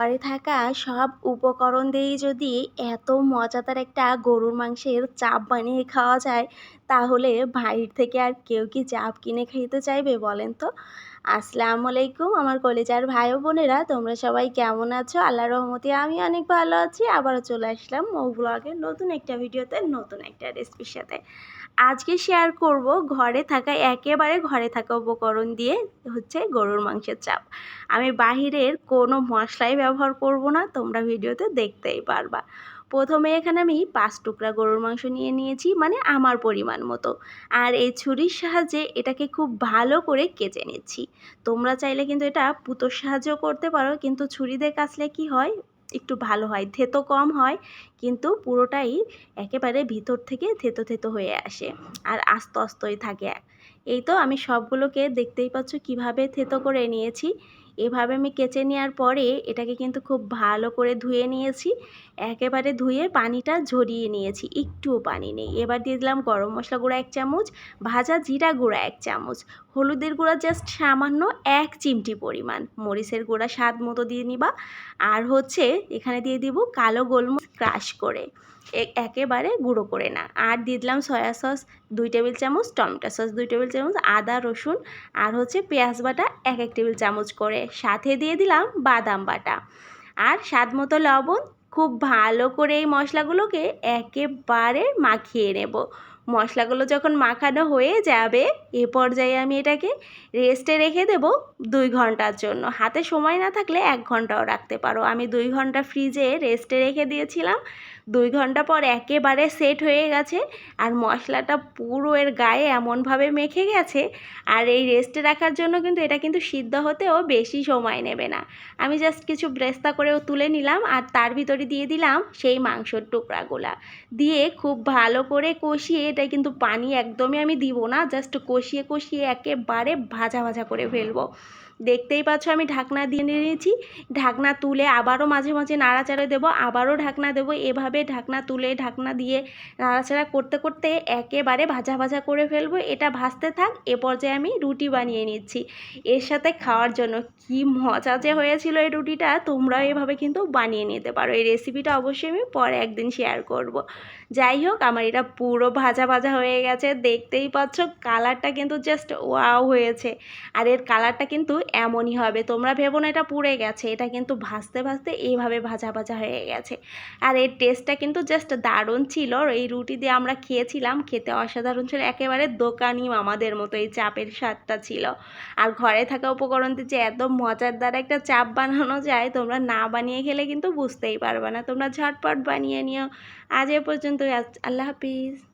ঘরে থাকা সব উপকরণ দিয়েই যদি এত মজাদার একটা গরুর মাংসের চাপ বানিয়ে খাওয়া যায়, তাহলে বাইরে থেকে আর কেউ কি চাপ কিনে খেতে চাইবে বলেন তো? আসসালামু আলাইকুম আমার কলেজার ভাই বোনেরা, তোমরা সবাই কেমন আছো? আল্লাহ রহমতে আমি অনেক ভালো আছি। আবারও চলে আসলাম ও ব্লগের নতুন একটা ভিডিওতে, নতুন একটা রেসিপির সাথে। আজকে শেয়ার করব ঘরে থাকা, একেবারে ঘরে থাকা উপকরণ দিয়ে হচ্ছে গরুর মাংসের চাপ। আমি বাহিরের কোনো মশলাই ব্যবহার করব না, তোমরা ভিডিওতে দেখতেই পারবা। প্রথমে এখানে আমি পাঁচ টুকরা গরুর মাংস নিয়ে নিয়েছি মানে আমার পরিমাণ মতো। আর এই ছুরির সাহায্যে এটাকে খুব ভালো করে কেচে নিচ্ছি। তোমরা চাইলে কিন্তু এটা পুতোর সাহায্যও করতে পারো, কিন্তু ছুরি দিয়ে কাচলে কি হয়? একটু ভালো হয়, থেতো কম হয়, কিন্তু পুরোটাই একেবারে ভিতর থেকে থেতো থেতো হয়ে আসে আর আস্ত আস্তই থাকে। এই তো আমি সবগুলোকে দেখতেই পাচ্ছ কীভাবে থেতো করে নিয়েছি। এভাবে আমি কেচে নেওয়ার পরে এটাকে কিন্তু খুব ভালো করে ধুয়ে নিয়েছি। একেবারে ধুয়ে পানিটা ঝরিয়ে নিয়েছি, একটুও পানি নেই। এবার দিয়ে দিলাম গরম মশলা গুঁড়া এক চামচ, ভাজা জিরা গুঁড়া এক চামচ। হলুদের গুঁড়া জাস্ট সামান্য এক চিমটি পরিমাণ। মরিচের গুঁড়া স্বাদ মতো দিয়ে নিবা। আর হচ্ছে এখানে দিয়ে দিব কালো গোলমরিচ ক্রাশ করে। একেবারে গুঁড়ো করে না। আর দিয়ে দিলাম সয়া সস, দুই টেবিল চামচ, টমেটো সস, দুই টেবিল চামচ, আদা, রসুন আর হচ্ছে পেঁয়াজ বাটা এক এক টেবিল চামচ করে। সাথে দিয়ে দিলাম বাদাম বাটা। আর স্বাদ মতো লবণ, খুব ভালো করে এই মশলাগুলোকে একেবারে মাখিয়ে নেব। মশলাগুলো যখন মাখানো হয়ে যাবে, এ পর্যায়ে আমি এটাকে রেস্টে রেখে দেব দুই ঘণ্টার জন্য। হাতে সময় না থাকলে এক ঘন্টাও রাখতে পারো। আমি দুই ঘণ্টা ফ্রিজে রেস্টে রেখে দিয়েছিলাম। দুই ঘণ্টা পর একেবারে সেট হয়ে গেছে আর মশলাটা পুরো এর গায়ে এমনভাবে মেখে গেছে আর এই রেস্টে রাখার জন্য কিন্তু এটা কিন্তু সিদ্ধ হতেও বেশি সময় নেবে না। আমি জাস্ট কিছু ব্রেস্তা করেও তুলে নিলাম আর তার ভিতরে দিয়ে দিলাম সেই মাংসর টুকরাগুলা। দিয়ে খুব ভালো করে কষিয়ে এটা কিন্তু পানি একদমই আমি দিব না জাস্ট কষিয়ে কষিয়ে একেবারে ভাজা ভাজা করে ফেলব। দেখতেই পাচ্ছ আমি ঢাকনা দিয়ে নিয়েছি। ঢাকনা তুলে আবারও মাঝে মাঝে নাড়াচাড়া দেবো, আবারও ঢাকনা দেবো। এভাবে ঢাকনা তুলে ঢাকনা দিয়ে নাড়াচাড়া করতে করতে একেবারে ভাজা ভাজা করে ফেলব। এটা ভাজতে থাক, এ পর্যায়ে আমি রুটি বানিয়ে নিচ্ছি। এর সাথে খাওয়ার জন্য কি মজা যে হয়েছিল এই রুটিটা, তোমরাও এভাবে কিন্তু বানিয়ে নিতে পারো। এই রেসিপিটা অবশ্যই আমি পরে একদিন শেয়ার করব। যাই হোক, আমার এটা পুরো ভাজা ভাজা হয়ে গেছে। দেখতেই পাচ্ছ কালারটা কিন্তু জাস্ট ওয়াও হয়েছে। আর এর কালারটা কিন্তু এমনই হবে। তোমরা ভেবো না, এটা পুড়ে গেছে। এটা কিন্তু ভাজতে ভাজতে এইভাবে ভাজা ভাজা হয়ে গেছে। আর এর টেস্টটা কিন্তু জাস্ট দারুণ ছিল। এই রুটি দিয়ে আমরা খেয়েছিলাম। খেতে অসাধারণ ছিল। একেবারে দোকানি মামাদের মতো এই চাপের স্বাদটা ছিল। আর ঘরে থাকা উপকরণ দিয়ে যে এত মজার দ্বারা একটা চাপ বানানো যায়, তোমরা না বানিয়ে খেলে কিন্তু বুঝতেই পারবে না। তোমরা ঝটপট বানিয়ে নিও। আজ এ পর্যন্ত আল্লাহ হাফিজ।